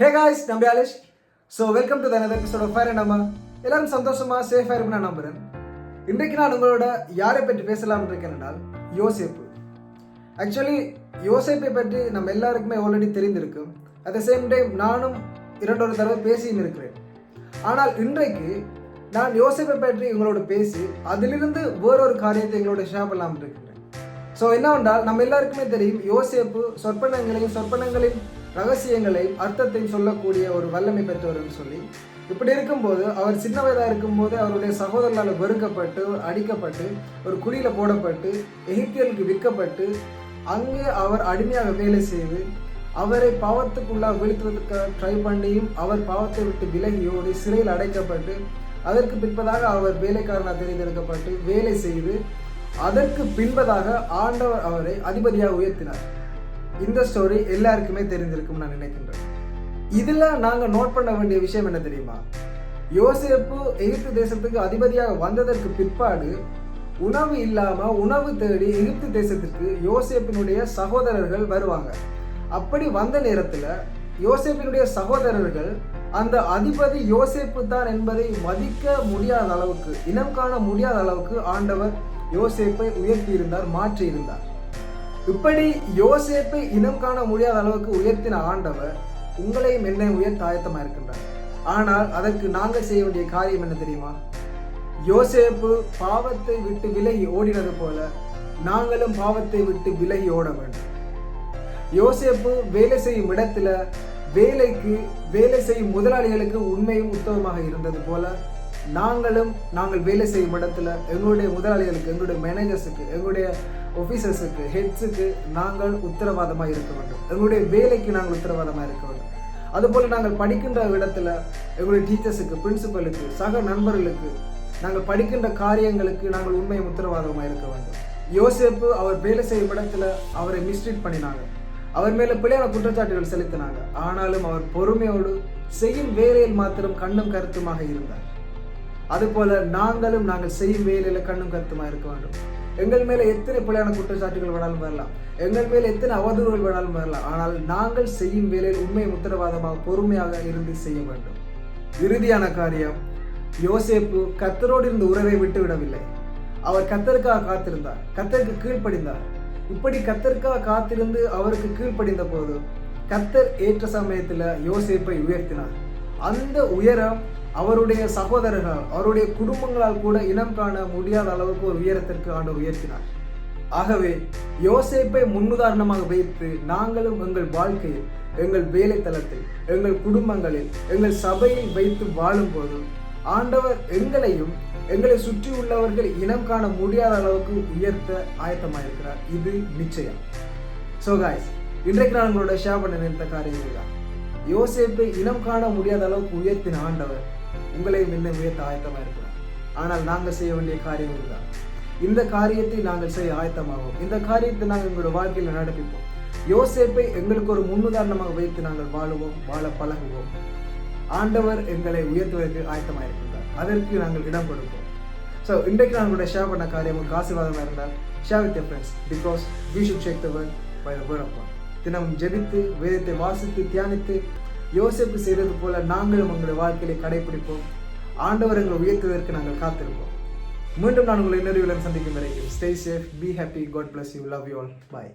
Hey guys Nambi Alesh. So welcome to தனது episode ஃபயர் நம்ம எல்லாரும் சந்தோஷமாக சேஃபாக இருக்கும் நான் நம்புறேன். இன்றைக்கு நான் உங்களோட யாரை பற்றி பேசலாம்னு இருக்கேன் என்றால் யோசேப்பு. ஆக்சுவலி யோசேப்பை பற்றி நம்ம எல்லாருக்குமே ஆல்ரெடி தெரிந்திருக்கும் அட் த சேம் டைம் நானும் இரண்டொரு தடவை பேசியும் இருக்கிறேன். ஆனால் இன்றைக்கு நான் யோசேப்பை பற்றி உங்களோட பேசி அதிலிருந்து வேறொரு காரியத்தை எங்களோட ஷேர் பண்ணலாம்னு இருக்கின்றேன். ஸோ என்னவென்றால் நம்ம எல்லாருக்குமே தெரியும் யோசேப்பு சொற்பனங்களையும் சொற்பனங்களின் ரகசியங்களை அர்த்தத்தையும் சொல்லக்கூடிய ஒரு வல்லமை பெற்றவர்னு சொல்லி. இப்படி இருக்கும்போது அவர் சின்ன வயதாக இருக்கும்போது அவருடைய சகோதரனால் வெறுக்கப்பட்டு அடிக்கப்பட்டு ஒரு குழியில் போடப்பட்டு எகிப்தியலுக்கு விற்கப்பட்டு அங்கே அவர் அடிமையாக வேலை செய்து அவரை பாவத்துக்குள்ளாக வீழ்த்துவதற்கு ட்ரை பண்ணியும் அவர் பாவத்தை விட்டு விலகியோடு சிறையில் அடைக்கப்பட்டு அதற்கு பின்பதாக அவர் வேலைக்காரனாக தேர்ந்தெடுக்கப்பட்டு வேலை செய்து அதற்கு பின்பதாக ஆண்டவர் அவரை அதிபதியாக உயர்த்தினார். இந்த ஸ்டோரி எல்லாருக்குமே தெரிந்திருக்கும் நான் நினைக்கின்றேன். இதில் நாங்கள் நோட் பண்ண வேண்டிய விஷயம் என்ன தெரியுமா? யோசேப்பு எகிப்து தேசத்துக்கு அதிபதியாக வந்ததற்கு பிற்பாடு உணவு இல்லாமல் உணவு தேடி எகிப்து தேசத்திற்கு யோசேப்பினுடைய சகோதரர்கள் வருவாங்க. அப்படி வந்த நேரத்தில் யோசேப்பினுடைய சகோதரர்கள் அந்த அதிபதி யோசேப்பு தான் என்பதை மதிக்க முடியாத அளவுக்கு இனம் காண முடியாத அளவுக்கு ஆண்டவர் யோசேப்பை உயர்த்தி இருந்தார் மாற்றி இருந்தார். இப்படி யோசேப்பை இனம் காண முடியாத அளவுக்கு உயர்த்தின ஆண்டவர் உங்களையும் என்னையும் உயர்த்த ஆயத்தமா இருக்கின்றார் ஆனால் அதற்கு நாங்கள் செய்ய வேண்டிய காரியம் என்ன தெரியுமா? யோசேப்பு பாவத்தை விட்டு விலகி ஓடினது போல நாங்களும் பாவத்தை விட்டு விலகி ஓட வேண்டும். யோசேப்பு வேலை செய்யும் இடத்துல வேலைக்கு வேலை செய்யும் முதலாளிகளுக்கு உண்மையும் உத்தவமாக இருந்தது போல நாங்களும் நாங்கள் வேலை செய்யும் இடத்துல எங்களுடைய முதலாளிகளுக்கு எங்களுடைய மேனேஜர்ஸுக்கு எங்களுடைய ஆஃபீஸர்ஸுக்கு ஹெட்ஸுக்கு நாங்கள் உத்தரவாதமாக இருக்க வேண்டும். எங்களுடைய வேலைக்கு நாங்கள் உத்தரவாதமாக இருக்க வேண்டும். அதுபோல் நாங்கள் படிக்கின்ற இடத்துல எங்களுடைய டீச்சர்ஸுக்கு பிரின்சிபலுக்கு சக நண்பர்களுக்கு நாங்கள் படிக்கின்ற காரியங்களுக்கு நாங்கள் உண்மையும் உத்தரவாதமாக இருக்க வேண்டும். யோசிப்பு அவர் வேலை செய்யும் இடத்துல அவரை மிஸ்ட்ரீட் பண்ணினாங்க. அவர் மேலே பிள்ளையான குற்றச்சாட்டுகள் செலுத்தினாங்க. ஆனாலும் அவர் பொறுமையோடு செய்யும் வேலையில் மாத்திரம் கண்ணும் கருத்துமாக இருந்தார். அதுபோல நாங்களும் நாங்கள் செய்யும் வேலையில் கண்ணும் கருத்துமாக இருக்க வேண்டும். எங்கள் மேல எத்தனை பிள்ளையான குற்றச்சாட்டுகள் வேணாலும் வரலாம். எங்கள் மேல எத்தனை அவதூறுகள் வேணாலும் வரலாம். ஆனால் நாங்கள் செய்யும் வேலையில் உண்மை உத்தரவாதமாக பொறுமையாக இருந்து செய்ய வேண்டும். இறுதியான காரியம் யோசேப்பு கத்தரோடு இருந்த உறவை விட்டு விடவில்லை. அவர் கத்தருக்காக காத்திருந்தார். கத்தருக்கு கீழ்ப்படிந்தார். இப்படி கத்தருக்காக காத்திருந்து அவருக்கு கீழ்ப்படிந்த போது கத்தர் ஏற்ற சமயத்துல யோசேப்பை உயர்த்தினார். அந்த உயரம் அவருடைய சகோதரர்கள் அவருடைய குடும்பங்களால் கூட இனம் காண முடியாத அளவுக்கு ஒரு உயரத்திற்கு ஆண்டு உயர்த்தினார். ஆகவே யோசேப்பை முன்னுதாரணமாக வைத்து நாங்களும் எங்கள் வாழ்க்கையில் எங்கள் வேலை தளத்தில் எங்கள் குடும்பங்களில் எங்கள் சபையில் வைத்து வாழும்போது ஆண்டவர் எங்களையும் எங்களை சுற்றி உள்ளவர்கள் இனம் காண முடியாத அளவுக்கு உயர்த்த ஆயத்தமாயிருக்கிறார். இது நிச்சயம். ஸோ காய்ஸ் இன்றைக்கு நான் உங்களோட ஷேர் பண்ண நினைத்த காரியங்கள் யோசேப்பை இனம் காண முடியாத அளவுக்கு உயர்த்தின ஆண்டவர் உங்களையும் என்ன உயர்த்த ஆயத்தமாக இருக்கிறார் ஆனால் நாங்கள் செய்ய வேண்டிய காரியம் இதுதான். இந்த காரியத்தை நாங்கள் செய்ய ஆயத்தமாகும் இந்த காரியத்தை நாங்கள் எங்களோட வாழ்க்கையில் நடப்பிப்போம் யோசேப்பை எங்களுக்கு ஒரு முன்னுதாரணமாக வைத்து நாங்கள் வாழுவோம் வாழ பழகுவோம். ஆண்டவர் எங்களை உயர்த்துவதற்கு ஆயத்தமாக இருக்கின்றார். அதற்கு நாங்கள் இடம் கொடுப்போம். ஸோ இன்றைக்கு நான் உங்களோட ஷேர் பண்ண காரியம் உங்களுக்கு ஆசீர்வாதமாக இருந்தால் share with friends because we should shake the word by the word of தினமும் ஜெபித்து வேதத்தை வாசித்து தியானித்து யோசிப்பு செய்தது போல நாங்களும் உங்களுடைய வாழ்க்கையை கடைபிடிப்போம். ஆண்டவர் எங்களை உயர்த்துவதற்கு நாங்கள் காத்திருப்போம். மீண்டும் நான் உங்களை இன்னொரு சந்திக்கும் வரைக்கும் stay safe be happy God bless you love you all bye